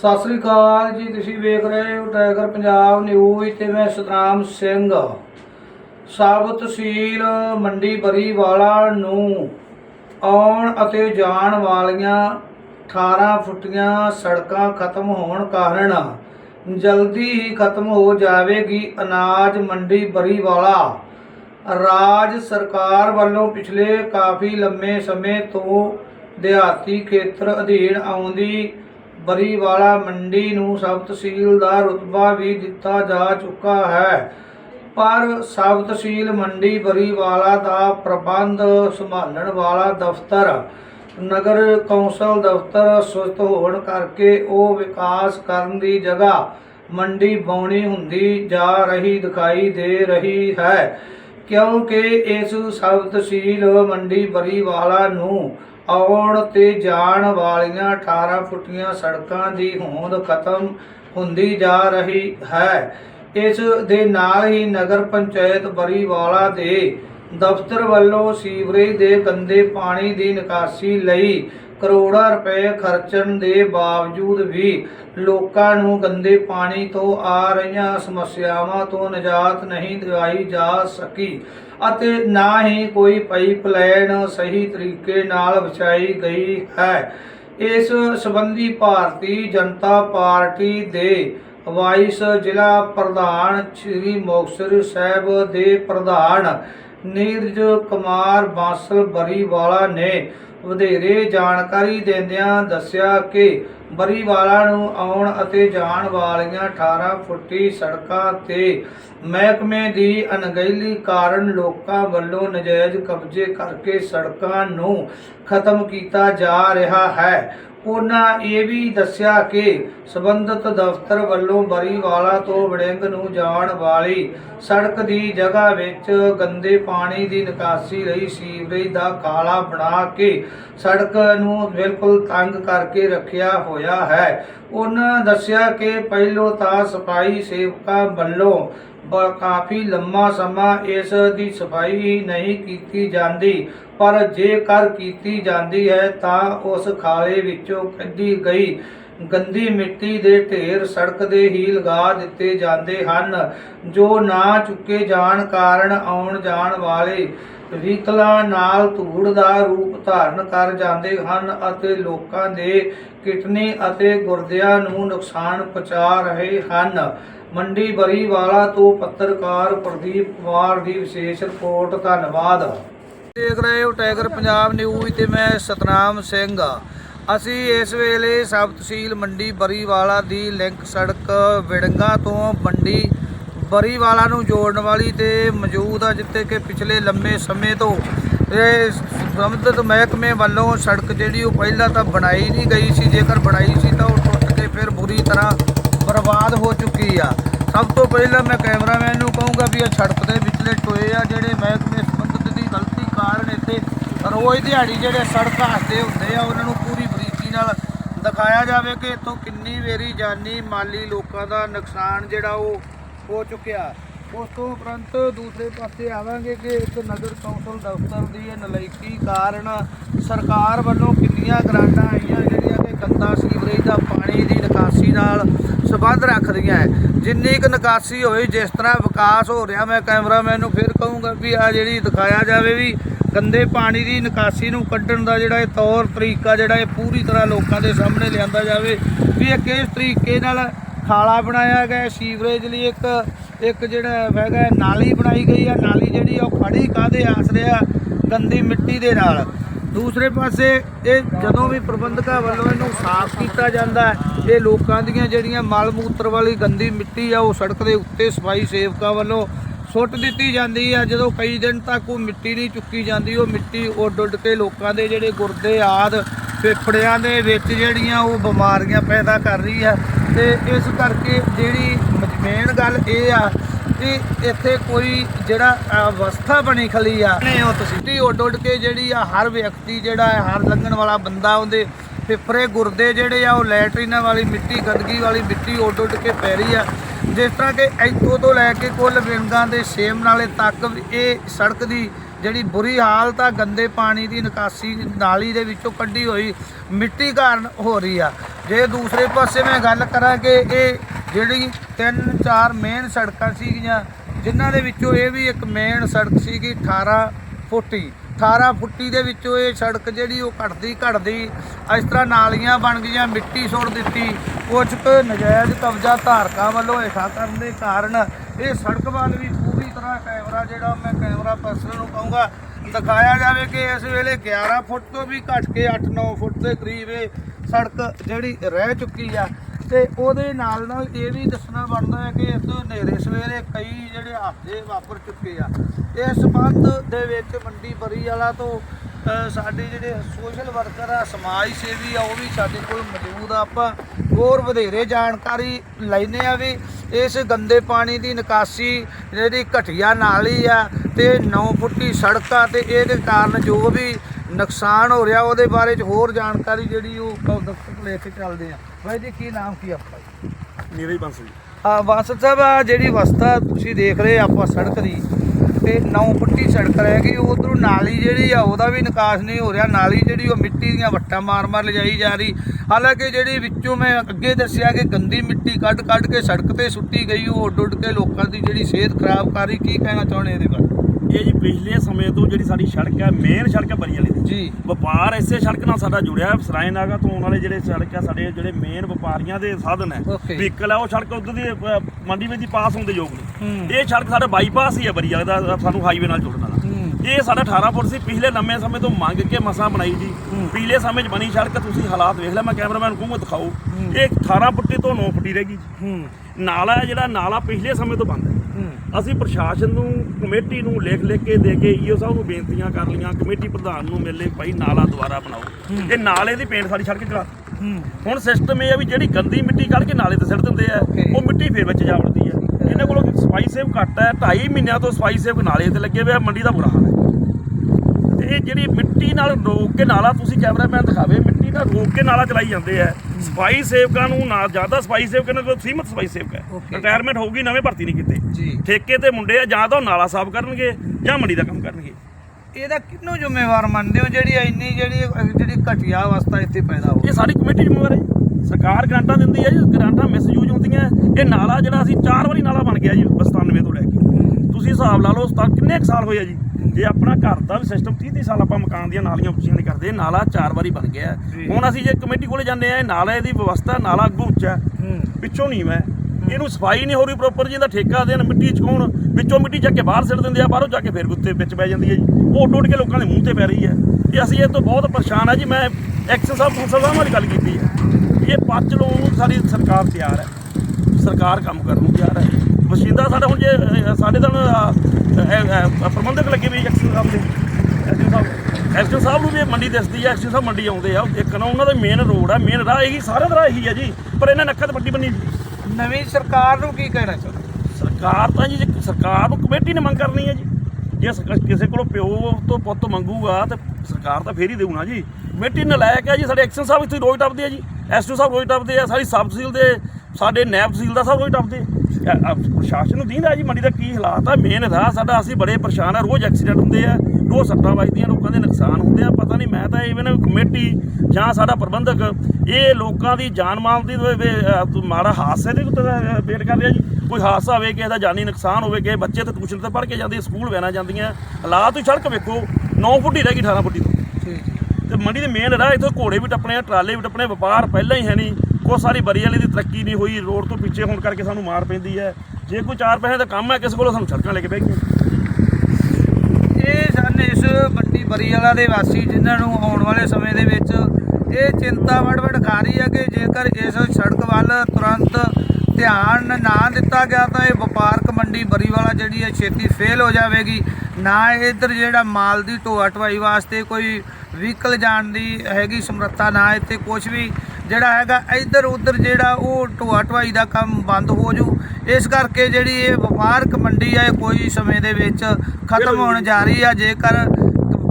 ਸਤਿ ਸ੍ਰੀ ਅਕਾਲ ਜੀ, ਤੁਸੀਂ ਵੇਖ ਰਹੇ ਹੋ ਟਾਈਗਰ ਪੰਜਾਬ ਨਿਊਜ਼ ਤੇ ਮੈਂ ਸਤਨਾਮ ਸਿੰਘ। ਸਬ ਤਹਿਸੀਲ ਮੰਡੀ ਬਰੀਵਾਲਾ ਨੂੰ ਆਉਣ ਅਤੇ ਜਾਣ ਵਾਲੀਆਂ 18 ਫੁੱਟੀਆਂ ਸੜਕਾਂ ਖਤਮ ਹੋਣ ਕਾਰਨ ਜਲਦੀ ਹੀ ਖਤਮ ਹੋ ਜਾਵੇਗੀ ਅਨਾਜ ਮੰਡੀ ਬਰੀਵਾਲਾ। ਰਾਜ ਸਰਕਾਰ ਵੱਲੋਂ ਪਿਛਲੇ ਕਾਫੀ ਲੰਮੇ ਸਮੇਂ ਤੋਂ ਦਿਹਾਤੀ ਖੇਤਰ ਅਧੀਨ ਆਉਂਦੀ ਬਰੀਵਾਲਾ ਮੰਡੀ ਨੂੰ ਸਬ ਤਹਿਸੀਲ ਦਾ ਰੁਤਬਾ ਵੀ ਦਿੱਤਾ ਜਾ ਚੁੱਕਾ ਹੈ। ਪਰ ਸਬ ਤਹਿਸੀਲ ਮੰਡੀ ਬਰੀਵਾਲਾ ਦਾ ਪ੍ਰਬੰਧ ਸੰਭਾਲਣ ਵਾਲਾ ਦਫ਼ਤਰ, ਨਗਰ ਕੌਂਸਲ ਦਫ਼ਤਰ ਸੁਸਤ ਹੋਣ ਕਰਕੇ ਉਹ ਵਿਕਾਸ ਕਰਨ ਦੀ ਜਗ੍ਹਾ ਮੰਡੀ ਬੌਣੀ ਹੁੰਦੀ ਜਾ ਰਹੀ ਦਿਖਾਈ ਦੇ ਰਹੀ ਹੈ। ਕਿਉਂਕਿ ਇਸ ਸਬ ਤਹਿਸੀਲ ਮੰਡੀ ਬਰੀਵਾਲਾ ਨੂੰ ਆਉਣ ਤੇ ਜਾਣ ਵਾਲੀਆਂ 18 ਫੁੱਟੀਆਂ ਸੜਕਾਂ ਦੀ ਹੋਂਦ ਖਤਮ ਹੁੰਦੀ ਜਾ ਰਹੀ ਹੈ। ਇਸ ਦੇ ਨਾਲ ਹੀ ਨਗਰ ਪੰਚਾਇਤ ਬਰੀਵਾਲਾ ਦੇ ਦਫ਼ਤਰ ਵੱਲੋਂ ਸੀਵਰੇਜ ਦੇ ਗੰਦੇ ਪਾਣੀ ਦੀ ਨਿਕਾਸੀ ਲਈ ਕਰੋੜਾਂ ਰੁਪਏ ਖਰਚਣ ਦੇ ਬਾਵਜੂਦ ਵੀ ਲੋਕਾਂ ਨੂੰ ਗੰਦੇ ਪਾਣੀ ਤੋਂ ਆ ਰਹੀਆਂ ਸਮੱਸਿਆਵਾਂ ਤੋਂ ਨਿਜਾਤ ਨਹੀਂ ਦਿਵਾਈ ਜਾ ਸਕੀ। ਅਤੇ ਨਾ ਹੀ ਕੋਈ ਪਾਈਪਲਾਈਨ ਸਹੀ ਤਰੀਕੇ ਨਾਲ ਵਿਛਾਈ ਗਈ ਹੈ। ਇਸ ਸੰਬੰਧੀ ਭਾਰਤੀ ਜਨਤਾ ਪਾਰਟੀ ਦੇ ਵਾਈਸ ਜ਼ਿਲ੍ਹਾ ਪ੍ਰਧਾਨ ਸ੍ਰੀ ਮੁਕਤਸਰ ਸਾਹਿਬ ਦੇ ਪ੍ਰਧਾਨ ਨੀਰਜ ਕੁਮਾਰ ਬਾਂਸਲ ਬਰੀਵਾਲਾ ਨੇ ਵਧੇਰੇ ਜਾਣਕਾਰੀ ਦਿੰਦਿਆਂ ਦੱਸਿਆ ਕਿ ਬਰੀਵਾਲਾ ਨੂੰ ਆਉਣ ਅਤੇ ਜਾਣ ਵਾਲੀਆਂ 18 ਫੁੱਟੀ ਸੜਕਾਂ ਤੇ ਮਹਿਕਮੇ ਦੀ ਅਣਗਹਿਲੀ ਕਾਰਨ ਲੋਕਾਂ ਵੱਲੋਂ ਨਜਾਇਜ਼ ਕਬਜ਼ੇ ਕਰਕੇ ਸੜਕਾਂ ਨੂੰ ਖਤਮ ਕੀਤਾ ਜਾ ਰਿਹਾ ਹੈ। ਉਹਨਾਂ ਇਹ ਵੀ ਦੱਸਿਆ ਕਿ ਸਬੰਧਤ ਦਫ਼ਤਰ ਵੱਲੋਂ ਬਰੀਵਾਲਾ ਤੋਂ ਵੜਿੰਗ ਨੂੰ ਜਾਣ ਵਾਲੀ ਸੜਕ ਦੀ ਜਗ੍ਹਾ ਵਿੱਚ ਗੰਦੇ ਪਾਣੀ ਦੀ ਨਿਕਾਸੀ ਲਈ ਸੀਵਰੇਜ ਦਾ ਕਾਲਾ ਬਣਾ ਕੇ ਸੜਕ ਨੂੰ ਬਿਲਕੁਲ ਤੰਗ ਕਰਕੇ ਰੱਖਿਆ ਹੋਇਆ ਹੈ। ਉਹਨਾਂ ਦੱਸਿਆ ਕਿ ਪਹਿਲੋਂ ਤਾਂ ਸਫ਼ਾਈ ਸੇਵਕਾਂ ਵੱਲੋਂ ਕਾਫੀ ਲੰਮਾ ਸਮਾਂ ਇਸ ਦੀ ਸਫ਼ਾਈ ਨਹੀਂ ਕੀਤੀ ਜਾਂਦੀ। ਪਰ ਜੇਕਰ ਕੀਤੀ ਜਾਂਦੀ ਹੈ ਤਾਂ ਉਸ ਖਾਲੇ ਵਿੱਚੋਂ ਕੱਢੀ ਗਈ ਗੰਦੀ ਮਿੱਟੀ ਦੇ ਢੇਰ ਸੜਕ ਦੇ ਹੀ ਲਗਾ ਦਿੱਤੇ ਜਾਂਦੇ ਹਨ, ਜੋ ਨਾ ਚੁੱਕੇ ਜਾਣ ਕਾਰਨ ਆਉਣ ਜਾਣ ਵਾਲੇ ਵਹੀਕਲਾਂ ਨਾਲ ਧੂੜ ਦਾ ਰੂਪ ਧਾਰਨ ਕਰ ਜਾਂਦੇ ਹਨ ਅਤੇ ਲੋਕਾਂ ਦੇ ਕਿਡਨੀ ਅਤੇ ਗੁਰਦਿਆਂ ਨੂੰ ਨੁਕਸਾਨ ਪਹੁੰਚਾ ਰਹੇ ਹਨ। ਮੰਡੀ ਬਰੀਵਾਲਾ ਤੋਂ ਪੱਤਰਕਾਰ ਪ੍ਰਦੀਪ ਕੁਮਾਰ ਦੀ ਵਿਸ਼ੇਸ਼ ਰਿਪੋਰਟ, ਧੰਨਵਾਦ। ਦੇਖ ਰਹੇ ਹੋ ਟਾਈਗਰ ਪੰਜਾਬ ਨਿਊਜ਼ ਤੇ ਮੈਂ ਸਤਨਾਮ ਸਿੰਘ। ਅਸੀਂ ਇਸ ਵੇਲੇ ਸਬ ਤਹਿਸੀਲ ਮੰਡੀ ਬਰੀਵਾਲਾ ਦੀ ਲਿੰਕ ਸੜਕ ਵਿੜੰਗਾ ਤੋਂ ਮੰਡੀ ਬਰੀਵਾਲਾ ਨੂੰ ਜੋੜਨ ਵਾਲੀ ਤੇ ਮੌਜੂਦ ਆ, ਜਿੱਥੇ ਕਿ ਪਿਛਲੇ ਲੰਮੇ ਸਮੇਂ ਤੋਂ ਇਹ ਸੰਬੰਧਿਤ ਮਹਿਕਮੇ ਵੱਲੋਂ ਸੜਕ ਜਿਹੜੀ ਉਹ ਪਹਿਲਾਂ ਤਾਂ ਬਣਾਈ ਨਹੀਂ ਗਈ ਸੀ, ਜੇਕਰ ਬਣਾਈ ਸੀ ਤਾਂ ਉਹ ਟੁੱਟ ਕੇ ਫਿਰ ਬੁਰੀ ਤਰ੍ਹਾਂ ਆ। ਸਭ ਤੋਂ ਪਹਿਲਾਂ ਮੈਂ ਕੈਮਰਾਮੈਨ ਨੂੰ ਕਹੂੰਗਾ ਵੀ ਇਹ ਸੜਕ ਦੇ ਵਿਚਲੇ ਟੋਏ ਆ ਜਿਹੜੇ ਮਹਿਕਮੇ ਸੰਬੰਧਿਤ ਦੀ ਗਲਤੀ ਕਾਰਨ ਇੱਥੇ ਰੋਜ਼ ਦਿਹਾੜੀ ਜਿਹੜੇ ਸੜਕ ਹਾਸਦੇ ਹੁੰਦੇ ਆ, ਉਹਨਾਂ ਨੂੰ ਪੂਰੀ ਬਰੀਕੀ ਨਾਲ ਦਿਖਾਇਆ ਜਾਵੇ ਕਿ ਇੱਥੋਂ ਕਿੰਨੀ ਵੇਰੀ ਜਾਨੀ ਮਾਲੀ ਲੋਕਾਂ ਦਾ ਨੁਕਸਾਨ ਜਿਹੜਾ ਉਹ ਹੋ ਚੁੱਕਿਆ। ਉਸ ਤੋਂ ਉਪਰੰਤ ਦੂਸਰੇ ਪਾਸੇ ਆਵਾਂਗੇ ਕਿ ਇੱਕ ਨਗਰ ਕੌਂਸਲ ਦਫ਼ਤਰ ਦੀ ਇਹ ਨਲਾਇਕੀ ਕਾਰਨ ਸਰਕਾਰ ਵੱਲੋਂ ਕਿੰਨੀਆਂ ਗ੍ਰਾਂਟਾਂ ਆਈਆਂ ਜਿਹੜੀਆਂ ਕਿ ਗੰਦਾ ਸੀਵਰੇਜ ਦਾ ਪਾਣੀ ਦੀ ਨਿਕਾਸੀ ਨਾਲ ਸੰਬੰਧ ਰੱਖਦੀਆਂ ਹੈ ਜਿੰਨੀ ਕੁ ਨਿਕਾਸੀ ਹੋਈ, ਜਿਸ ਤਰ੍ਹਾਂ ਵਿਕਾਸ ਹੋ ਰਿਹਾ, ਮੈਂ ਕੈਮਰਾਮੈਨ ਨੂੰ ਫਿਰ ਕਹੂੰਗਾ ਵੀ ਆ ਜਿਹੜੀ ਦਿਖਾਇਆ ਜਾਵੇ ਵੀ ਗੰਦੇ ਪਾਣੀ ਦੀ ਨਿਕਾਸੀ ਨੂੰ ਕੱਢਣ ਦਾ ਜਿਹੜਾ ਇਹ ਤੌਰ ਤਰੀਕਾ, ਜਿਹੜਾ ਇਹ ਪੂਰੀ ਤਰ੍ਹਾਂ ਲੋਕਾਂ ਦੇ ਸਾਹਮਣੇ ਲਿਆਂਦਾ ਜਾਵੇ, ਵੀ ਇਹ ਕਿਸ ਤਰੀਕੇ ਨਾਲ ਖਾਲਾ ਬਣਾਇਆ ਗਿਆ ਸੀਵਰੇਜ ਲਈ ਇੱਕ ਇੱਕ ਜਿਹੜਾ ਹੈਗਾ ਨਾਲੀ ਬਣਾਈ ਗਈ ਆ ਨਾਲੀ ਜਿਹੜੀ ਆ ਉਹ ਖੜੀ ਕਾਦੇ ਆਸਰੇ ਆ? ਗੰਦੀ ਮਿੱਟੀ ਦੇ ਨਾਲ। ਦੂਸਰੇ ਪਾਸੇ ਇਹ ਜਦੋਂ ਵੀ ਪ੍ਰਬੰਧਕਾਂ ਵੱਲੋਂ ਇਹਨੂੰ ਸਾਫ਼ ਕੀਤਾ ਜਾਂਦਾ ਹੈ ਇਹ ਲੋਕਾਂ ਦੀਆਂ ਜਿਹੜੀਆਂ ਮਲ ਮੂਤਰ ਵਾਲੀ ਗੰਦੀ ਮਿੱਟੀ ਆ, ਉਹ ਸੜਕ ਦੇ ਉੱਤੇ ਸਫ਼ਾਈ ਸੇਵਕਾਂ ਵੱਲੋਂ ਸੁੱਟ ਦਿੱਤੀ ਜਾਂਦੀ ਆ। ਜਦੋਂ ਕਈ ਦਿਨ ਤੱਕ ਉਹ ਮਿੱਟੀ ਨਹੀਂ ਚੁੱਕੀ ਜਾਂਦੀ, ਉਹ ਮਿੱਟੀ ਉੱਡ ਉੱਡ ਕੇ ਲੋਕਾਂ ਦੇ ਜਿਹੜੇ ਗੁਰਦੇ ਆਦ, ਫੇਫੜਿਆਂ ਦੇ ਵਿੱਚ ਜਿਹੜੀਆਂ ਉਹ ਬਿਮਾਰੀਆਂ ਪੈਦਾ ਕਰ ਰਹੀ ਆ। ਤੇ ਇਸ ਕਰਕੇ ਜਿਹੜੀ ਮੇਨ ਗੱਲ ਇਹ ਆ ਕਿ ਇੱਥੇ ਕੋਈ ਜਿਹੜਾ ਅਵਸਥਾ ਬਣੀ ਖਲੀ ਆ ਨੇ ਉਹ ਤੁਸੀਂ ਉੱਡ ਉੱਡ ਕੇ ਜਿਹੜੀ ਆ ਹਰ ਵਿਅਕਤੀ ਜਿਹੜਾ ਹਰ ਲੰਘਣ ਵਾਲਾ ਬੰਦਾ ਉਹਦੇ ਫਿਫਰੇ ਗੁਰਦੇ ਜਿਹੜੇ ਆ, ਉਹ ਲੈਟਰੀਨਾਂ ਵਾਲੀ ਮਿੱਟੀ, ਗੰਦਗੀ ਵਾਲੀ ਮਿੱਟੀ ਉੱਡ ਉੱਡ ਕੇ ਪੈ ਰਹੀ ਆ। ਜਿਸ ਤਰ੍ਹਾਂ ਕਿ ਇੱਥੋਂ ਤੋਂ ਲੈ ਕੇ ਕੁੱਲ ਵਿੰਗਾਂ ਦੇ ਸੇਮ ਨਾਲੇ ਤੱਕ ਵੀ ਇਹ ਸੜਕ ਦੀ ਜਿਹੜੀ ਬੁਰੀ ਹਾਲਤ ਆ, ਗੰਦੇ ਪਾਣੀ ਦੀ ਨਿਕਾਸੀ ਨਾਲੀ ਦੇ ਵਿੱਚੋਂ ਕੱਢੀ ਹੋਈ ਮਿੱਟੀ ਕਾਰਨ ਹੋ ਰਹੀ ਆ। ਜੇ ਦੂਸਰੇ ਪਾਸੇ ਮੈਂ ਗੱਲ ਕਰਾਂ ਕਿ ਇਹ ਜਿਹੜੀ ਤਿੰਨ ਚਾਰ ਮੇਨ ਸੜਕਾਂ ਸੀਗੀਆਂ, ਜਿਨ੍ਹਾਂ ਦੇ ਵਿੱਚੋਂ ਇਹ ਵੀ ਇੱਕ ਮੇਨ ਸੜਕ ਸੀਗੀ 18 ਫੁੱਟੀ। 18 ਫੁੱਟੀ ਦੇ ਵਿੱਚੋਂ ਇਹ ਸੜਕ ਜਿਹੜੀ ਉਹ ਘਟਦੀ ਘਟਦੀ ਇਸ ਤਰ੍ਹਾਂ ਨਾਲੀਆਂ ਬਣ ਗਈਆਂ, ਮਿੱਟੀ ਸੁੱਟ ਦਿੱਤੀ। ਕੁਝ ਕੁ ਨਜਾਇਜ਼ ਕਬਜ਼ਾ ਧਾਰਕਾਂ ਵੱਲੋਂ ਹੇਠਾਂ ਕਰਨ ਦੇ ਕਾਰਨ ਇਹ ਸੜਕ ਵੱਲ ਵੀ ਪੂਰੀ ਤਰ੍ਹਾਂ ਕੈਮਰਾ ਜਿਹੜਾ ਮੈਂ ਕੈਮਰਾ ਪਰਸਨ ਨੂੰ ਕਹੂੰਗਾ, ਦਿਖਾਇਆ ਜਾਵੇ ਕਿ ਇਸ ਵੇਲੇ 11 ਫੁੱਟ ਤੋਂ ਵੀ ਘਟ ਕੇ 8-9 ਫੁੱਟ ਦੇ ਕਰੀਬ ਇਹ ਸੜਕ ਜਿਹੜੀ ਰਹਿ ਚੁੱਕੀ ਆ। ਤੇ ਉਹਦੇ ਨਾਲ ਨਾਲ ਇਹ ਵੀ ਦੱਸਣਾ ਬਣਦਾ ਹੈ ਕਿ ਇਸ ਹਨੇਰੇ ਸਵੇਰੇ ਕਈ ਜਿਹੜੇ ਹਾਦਸੇ ਵਾਪਰ ਚੁੱਕੇ ਆ। ਇਸ ਸੰਬੰਧ ਦੇ ਵਿੱਚ ਮੰਡੀ ਬਰੀ ਵਾਲਾ ਤੋਂ ਸਾਡੇ ਜਿਹੜੇ ਸੋਸ਼ਲ ਵਰਕਰ ਆ, ਸਮਾਜ ਸੇਵੀ ਆ, ਉਹ ਵੀ ਸਾਡੇ ਕੋਲ ਮੌਜੂਦ ਆ। ਆਪਾਂ ਹੋਰ ਵਧੇਰੇ ਜਾਣਕਾਰੀ ਲੈਨੇ ਆ ਵੀ ਇਸ ਗੰਦੇ ਪਾਣੀ ਦੀ ਨਿਕਾਸੀ ਜਿਹੜੀ ਘਟੀਆ ਨਾਲੀ ਆ ਤੇ 9 ਫੁੱਟੀ ਸੜਕ ਆ ਤੇ ਇਹਦੇ ਕਾਰਨ ਜੋ ਵੀ ਨੁਕਸਾਨ ਹੋ ਰਿਹਾ, ਉਹਦੇ ਬਾਰੇ ਚ ਹੋਰ ਜਾਣਕਾਰੀ ਜਿਹੜੀ ਉਹ ਲੈ ਕੇ ਚੱਲਦੇ ਆ। ਬਾਈ ਜੀ ਕੀ ਨਾਮ ਕੀ ਆਪਣਾ ਜੀ? ਨੀਰਜ ਬੰਸਲ ਆ ਬਾਸਲ ਸਾਹਿਬ ਆ ਜਿਹੜੀ ਵਸਤਾ ਤੁਸੀਂ ਦੇਖ ਰਹੇ ਆਪਾਂ ਸੜਕ ਦੀ ਤੇ 9 ਫੁੱਟੀ ਸੜਕ ਰਹਿ ਗਈ ਉਧਰੋਂ ਨਾਲੀ ਜਿਹੜੀ ਆ ਉਹਦਾ ਵੀ ਨਿਕਾਸ ਨਹੀਂ ਹੋ ਰਿਹਾ। ਨਾਲੀ ਜਿਹੜੀ ਉਹ ਮਿੱਟੀ ਦੀਆਂ ਵੱਟਾਂ ਮਾਰ-ਮਾਰ ਲਿਜਾਈ ਜਾ ਰਹੀ। ਹਾਲਾਂਕਿ ਜਿਹੜੀ ਵਿੱਚੋਂ ਮੈਂ ਅੱਗੇ ਦੱਸਿਆ ਕਿ ਗੰਦੀ ਮਿੱਟੀ ਕੱਢ-ਕੱਢ ਕੇ ਸੜਕ ਤੇ ਸੁੱਟੀ ਗਈ ਉਹ ਉੱਡ-ਉੱਡ ਕੇ ਲੋਕਾਂ ਦੀ ਜਿਹੜੀ ਸਿਹਤ ਖਰਾਬ ਕਰ ਰਹੀ ਕੀ ਕਹਿਣਾ ਚਾਹੁੰਦੇ ਇਹਦੇ ਬਾਰੇ? ਇਹ ਜੀ ਪਿਛਲੇ ਸਮੇਂ ਤੋਂ ਜਿਹੜੀ ਸਾਡੀ ਸੜਕ ਹੈ ਮੇਨ ਸੜਕ ਹੈ ਬਰੀ ਵਾਲੀ ਦੀ। ਜੀ। ਵਪਾਰ ਇਸੇ ਸੜਕ ਨਾਲ ਸਾਡਾ ਜੁੜਿਆ ਹੈ। ਸਰਾਏ ਨਾਗਾ ਤੋਂ ਆਉਣ ਵਾਲੇ ਜਿਹੜੇ ਸੜਕ ਹੈ ਸਾਡੇ ਜਿਹੜੇ ਮੇਨ ਵਪਾਰੀਆਂ ਦੇ ਸਾਧਨ ਹੈ। Okay. ਵਹੀਕਲ ਹੈ ਉਹ ਸੜਕ ਉਧਰ ਦੀ ਅ, ਮੰਡੀ ਵਿੱਚ ਦੀ ਪਾਸ ਹੁੰਦੇ ਯੋਗ ਹੂੰ। ਨਹੀਂ ਇਹ ਸੜਕ ਸਾਡਾ ਬਾਈਪਾਸ ਹੀ ਹੈ ਬਰੀ ਵਾਲੇ ਦਾ ਸਾਨੂੰ ਹਾਈਵੇ ਨਾਲ ਜੋੜਨ ਵਾਲਾ। ਹੂੰ। ਇਹ ਸਾਡਾ 18 ਫੁੱਟ ਸੀ। ਪਿਛਲੇ ਲੰਮੇ ਸਮੇਂ ਤੋਂ ਮੰਗ ਕੇ ਮਸਾਂ ਬਣਾਈ ਜੀ। ਪਿਛਲੇ ਸਮੇਂ 'ਚ ਬਣੀ ਸੜਕ ਤੁਸੀਂ ਹਾਲਾਤ ਵੇਖ ਲੈ ਮੈਂ ਕੈਮਰਾਮੈਨ ਨੂੰ ਕਹੂੰਗਾ ਦਿਖਾਓ। ਇਹ 18 ਫੁੱਟੀ ਤੋਂ 9 ਫੁੱਟੀ ਰਹਿ ਗਈ ਜੀ। ਹੂੰ। ਨਾਲਾ ਹੈ ਜਿਹੜਾ ਨਾਲਾ ਪਿਛਲੇ ਸਮੇਂ ਤੋਂ ਬੰਦ ਹੂੰ। ਅਸੀਂ ਪ੍ਰਸ਼ਾਸਨ ਨੂੰ ਕਮੇਟੀ ਨੂੰ ਲਿਖ ਲਿਖ ਕੇ ਦੇ ਕੇ ਈਓ ਸਾਹਿਬ ਨੂੰ ਬੇਨਤੀਆਂ ਕਰ ਲਈਆਂ ਕਮੇਟੀ ਪ੍ਰਧਾਨ ਨੂੰ ਮਿਲੇ ਭਾਈ ਨਾਲਾ ਦੁਬਾਰਾ ਬਣਾਓ। ਇਹ ਨਾਲੇ ਦੀ ਪੇਂਟ ਸਾਡੀ ਸੜਕ ਕਰਾ ਹੁਣ ਸਿਸਟਮ ਇਹ ਆ ਵੀ ਜਿਹੜੀ ਗੰਦੀ ਮਿੱਟੀ ਕੱਢ ਕੇ ਨਾਲੇ ਤੇ ਸਿੱਟ ਦਿੰਦੇ ਆ. ਉਹ ਮਿੱਟੀ ਫੇਰ ਵਿੱਚ ਜਾ ਵੜਦੀ ਆ। ਇਹਨਾਂ ਕੋਲੋਂ ਸਫ਼ਾਈ ਸੇਵ ਘੱਟ ਹੈ 2.5 ਮਹੀਨਿਆਂ ਤੋਂ ਸਫ਼ਾਈ ਸੇਵ ਨਾਲੇ ਤੇ ਲੱਗੇ ਹੋਏ ਆ ਮੰਡੀ ਦਾ ਬੁਰਾ ਹਾਲ ਹੈ। ਤੇ ਇਹ ਜਿਹੜੀ ਮਿੱਟੀ ਨਾਲ ਰੋਕ ਕੇ ਨਾਲਾ ਤੁਸੀਂ ਕੈਮਰਾਮੈਨ ਦਿਖਾਵੇ ਮਿੱਟੀ ਨਾਲ ਰੋਕ ਕੇ ਨਾਲਾ ਚਲਾਈ ਜਾਂਦੇ ਆ। ਸਫ਼ਾਈ ਸੇਵਕਾਂ ਨੂੰ ਨਾ ਜ਼ਿਆਦਾ ਸਫ਼ਾਈ ਸੇਵਕ ਨੇ ਸੀਮਤ ਸਫ਼ਾਈ ਸੇਵਕ ਹੈ. ਰਿਟਾਇਰਮੈਂਟ ਹੋਊਗੀ ਨਵੇਂ ਭਰਤੀ ਨਹੀਂ ਕੀਤੇ। ਠੇਕੇ ਤੇ ਮੁੰਡੇ ਆ ਜਾਂ ਤਾਂ ਉਹ ਨਾਲਾ ਸਾਫ਼ ਕਰਨਗੇ ਜਾਂ ਮੰਡੀ ਦਾ ਕੰਮ ਕਰਨਗੇ। ਇਹਦਾ ਕਿੰਨੂੰ ਜ਼ਿੰਮੇਵਾਰ ਮੰਨਦੇ ਹੋ? ਜਿਹੜੀ ਇੰਨੀ ਜਿਹੜੀ ਜਿਹੜੀ ਘਟੀਆ ਅਵਸਥਾ ਇੱਥੇ ਪੈਦਾ ਹੋ ਇਹ ਸਾਡੀ ਕਮੇਟੀ ਜ਼ਿੰਮੇਵਾਰ ਹੈ। ਸਰਕਾਰ ਗ੍ਰਾਂਟਾਂ ਦਿੰਦੀ ਹੈ ਜੀ ਗ੍ਰਾਂਟਾਂ ਮਿਸਯੂਜ਼ ਹੁੰਦੀਆਂ ਇਹ ਨਾਲਾ ਜਿਹੜਾ ਅਸੀਂ ਚਾਰ ਵਾਰੀ ਨਾਲਾ ਬਣ ਗਿਆ ਜੀ 97 ਤੋਂ ਲੈ ਕੇ। ਤੁਸੀਂ ਹਿਸਾਬ ਲਾ ਲਓ ਉਸਤਾਦ ਕਿੰਨੇ ਕੁ ਸਾਲ ਹੋਏ ਆ ਜੀ? ਜੇ ਆਪਣਾ ਘਰ ਦਾ ਵੀ ਸਿਸਟਮ 30 30 ਸਾਲ ਆਪਾਂ ਮਕਾਨ ਦੀਆਂ ਨਾਲੀਆਂ ਉੱਚੀਆਂ ਨਹੀਂ ਕਰਦੇ ਨਾਲਾ ਚਾਰ ਵਾਰੀ ਬਣ ਗਿਆ। ਜੀ। ਹੁਣ ਅਸੀਂ ਜੇ ਕਮੇਟੀ ਕੋਲੇ ਜਾਂਦੇ ਆ ਇਹ ਨਾਲੇ ਦੀ ਵਿਵਸਥਾ ਨਾਲਾ ਅੱਗੋਂ ਉੱਚਾ ਪਿੱਛੋਂ ਨਹੀਂ ਮੈਂ ਇਹਨੂੰ ਸਫ਼ਾਈ ਨਹੀਂ ਹੋ ਰਹੀ ਪ੍ਰੋਪਰ ਜਿਹਦਾ ਠੇਕਾ ਦੇਣ ਮਿੱਟੀ ਚਕਾਉਣ ਵਿੱਚੋਂ ਮਿੱਟੀ ਚੱਕ ਕੇ ਬਾਹਰ ਸਿੱਟ ਦਿੰਦੇ ਆ ਬਾਹਰੋਂ ਜਾ ਕੇ ਫੇਰ ਗੁੱਤੇ ਵਿੱਚ ਪੈ ਜਾਂਦੀ ਹੈ ਜੀ। ਉਹ ਉੱਡ ਉੱਡ ਕੇ ਲੋਕਾਂ ਦੇ ਮੂੰਹ ਤੇ ਪੈ ਰਹੀ ਹੈ। ਇਹ ਅਸੀਂ ਇਹ ਤੋਂ ਬਹੁਤ ਪਰੇਸ਼ਾਨ ਆ ਜੀ। ਮੈਂ ਐਕਸ਼ਨ ਸਾਹਿਬ ਕੌਂਸਲ ਸਾਹਿਬ ਨਾਲ ਗੱਲ ਕੀਤੀ ਹੈ। ਇਹ ਪੱਚ ਲਾਉਣ ਨੂੰ ਸਾਡੀ ਸਰਕਾਰ ਤਿਆਰ ਹੈ। ਸਰਕਾਰ ਕੰਮ ਕਰਨ ਨੂੰ ਤਿਆਰ ਹੈ। ਵਸ਼ਿੰਦਾ ਸਾਡਾ ਹੁਣ ਜੇ ਸਾਡੇ ਤਾਂ ਪ੍ਰਬੰਧਕ ਲੱਗੇ ਵੀ ਐਕਸ਼ਨ ਸਾਹਿਬ ਦੇ। ਐਕਸ਼ਨ ਸਾਹਿਬ ਐਕਸ਼ਨ ਸਾਹਿਬ ਨੂੰ ਵੀ ਮੰਡੀ ਦਿਸਦੀ ਹੈ ਐਕਸ਼ਨ ਸਾਹਿਬ ਮੰਡੀ ਆਉਂਦੇ ਆ। ਇੱਕ ਨਾ ਉਹਨਾਂ ਦਾ ਮੇਨ ਰੋਡ ਆ ਮੇਨ ਰਾਹ ਇਹੀ ਸਾਰਾ ਰਾਹ ਇਹੀ ਹੈ ਜੀ। ਪਰ ਇਹਨਾਂ ਨੱਕਾ ਤੇ ਪੱਟੀ ਬੰਨੀ ਨਵੀਂ ਸਰਕਾਰ ਨੂੰ ਕੀ ਕਹਿਣਾ ਚਾਹੁੰਦੇ? ਸਰਕਾਰ ਤਾਂ ਜੀ ਸਰਕਾਰ ਨੂੰ ਕਮੇਟੀ ਨੇ ਮੰਗ ਕਰਨੀ ਹੈ ਜੀ। ਜੇ ਕਿਸੇ ਕੋਲੋਂ ਪਿਓ ਤੋਂ ਪੁੱਤ ਮੰਗੂਗਾ ਤਾਂ ਸਰਕਾਰ ਤਾਂ ਫੇਰ ਹੀ ਨਾ ਜੀ। ਕਮੇਟੀ ਨਲਾਇਕ ਹੈ ਜੀ ਸਾਡੇ ਐਕਸ਼ਨ ਸਾਹਿਬ ਇੱਥੇ ਰੋਜ਼ ਟੱਪਦੇ ਆ ਜੀ। ਐਸਟੂ ਸਾਹਿਬ ਰੋਜ਼ ਟੱਪਦੇ ਆ ਸਾਡੀ ਸਬ ਤਹਿਸੀਲ ਦੇ ਸਾਡੇ ਨਾਇਬ ਤਹਿਸੀਲਦਾਰ ਸਾਹਿਬ ਰੋਜ਼ ਟੱਪਦੇ ਆ। ਪ੍ਰਸ਼ਾਸਨ ਨੂੰ ਦੀਂਦਾ ਜੀ ਮੰਡੀ ਦਾ ਕੀ ਹਾਲਾਤ ਆ? ਮੇਨ ਰਾਹ ਸਾਡਾ ਅਸੀਂ ਬੜੇ ਪਰੇਸ਼ਾਨ ਆ। ਰੋਜ਼ ਐਕਸੀਡੈਂਟ ਹੁੰਦੇ ਆ। ਰੋਜ਼ ਸੱਟਾਂ ਵੱਜਦੀਆਂ ਲੋਕਾਂ ਦੇ ਨੁਕਸਾਨ ਹੁੰਦੇ ਆ। ਪਤਾ ਨਹੀਂ ਮੈਂ ਤਾਂ ਇਵਨ ਕਮੇਟੀ ਜਾਂ ਸਾਡਾ ਪ੍ਰਬੰਧਕ ਇਹ ਲੋਕਾਂ ਦੀ ਜਾਨ ਮਾਲ ਦੀ ਮਾੜਾ ਹਾਦਸੇ ਦੀ ਵੇਟ ਕਰ ਰਿਹਾ ਜੀ। ਕੋਈ ਹਾਦਸਾ ਹੋਵੇ ਕਿਸੇ ਦਾ ਜਾਨੀ ਨੁਕਸਾਨ ਹੋਵੇ ਕਿਸੇ ਬੱਚੇ ਤੇ ਟਿਊਸ਼ਨ ਤੇ ਪੜ੍ਹ ਕੇ ਜਾਂਦੇ ਸਕੂਲ ਵੈਨਾਂ ਜਾਂਦੀਆਂ। ਹਾਲਾਤ ਹੀ ਸੜਕ ਵੇਖੋ 9 ਫੁੱਟ ਹੀ ਰਹਿ ਗਈ 18 ਫੁੱਟ ਦੀ ਤੇ। ਮੰਡੀ ਦੇ ਮੇਨ ਰਾਹ ਇੱਥੋਂ ਘੋੜੇ ਵੀ ਟੱਪਣੇ ਆ ਟਰਾਲੇ ਵੀ ਟੱਪਣੇ ਵਪਾਰ ਪਹਿਲਾਂ ਹੀ ਹੈ ਨਹੀਂ। ਕੋ ਸਾਰੀ ਬਰੀ ਵਾਲੀ ਦੀ ਤਰੱਕੀ ਨਹੀਂ ਹੋਈ, ਰੋਡ ਤੋਂ ਪਿੱਛੇ ਹੋਣ ਕਰਕੇ ਸਾਨੂੰ ਮਾਰ ਪੈਂਦੀ ਹੈ। ਜੇ ਕੋਈ ਚਾਰ ਪੈਸੇ ਦਾ ਕੰਮ ਹੈ, ਕਿਸੇ ਕੋਲੋਂ ਸਾਨੂੰ ਸੜਕਾਂ ਲੈ ਕੇ ਬਹਿ ਗਈਆਂ। ਇਹ ਸਨ ਇਸ ਮੰਡੀ ਬਰੀਵਾਲਾ ਦੇ ਵਾਸੀ ਜਿਨ੍ਹਾਂ ਨੂੰ ਆਉਣ ਵਾਲੇ ਸਮੇਂ ਦੇ ਵਿੱਚ ਇਹ ਚਿੰਤਾ ਵੜ-ਵੜ ਖਾ ਰਹੀ ਹੈ ਕਿ ਜੇਕਰ ਇਸ ਸੜਕ ਵੱਲ ਤੁਰੰਤ ਧਿਆਨ ਨਾ ਦਿੱਤਾ ਗਿਆ ਤਾਂ ਇਹ ਵਪਾਰਕ ਮੰਡੀ ਬਰੀਵਾਲਾ ਜਿਹੜੀ ਹੈ ਛੇਤੀ ਫੇਲ ਹੋ ਜਾਵੇਗੀ। ਨਾ ਇੱਧਰ ਜਿਹੜਾ ਮਾਲ ਦੀ ਢੋਆ ਢਵਾਈ ਵਾਸਤੇ ਕੋਈ ਵਹੀਕਲ ਜਾਣ ਦੀ ਹੈਗੀ ਸਮਰੱਥਾ, ਨਾ ਇੱਥੇ ਕੁਝ ਵੀ। ਜਿਹੜਾ ਹੈਗਾ ਇੱਧਰ ਉੱਧਰ ਜਿਹੜਾ ਉਹ ਢੋਆ ਢਵਾਈ ਦਾ ਕੰਮ ਬੰਦ ਹੋ ਜੂ। ਇਸ ਕਰਕੇ ਜਿਹੜੀ ਇਹ ਵਪਾਰਕ ਮੰਡੀ ਹੈ ਕੋਈ ਸਮੇਂ ਦੇ ਵਿੱਚ ਖਤਮ ਹੋਣ ਜਾ ਰਹੀ ਹੈ ਜੇਕਰ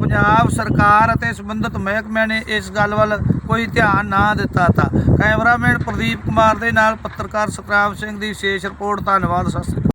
ਪੰਜਾਬ ਸਰਕਾਰ ਅਤੇ ਸੰਬੰਧਿਤ ਮਹਿਕਮਿਆਂ ਨੇ ਇਸ ਗੱਲ ਵੱਲ ਕੋਈ ਧਿਆਨ ਨਾ ਦਿੱਤਾ ਤਾਂ। ਕੈਮਰਾਮੈਨ ਪ੍ਰਦੀਪ ਕੁਮਾਰ ਦੇ ਨਾਲ ਪੱਤਰਕਾਰ ਸਤਨਾਮ ਸਿੰਘ ਦੀ ਵਿਸ਼ੇਸ਼ ਰਿਪੋਰਟ। ਧੰਨਵਾਦ ਸਤਿ ਸ੍ਰੀ ਅਕਾਲ।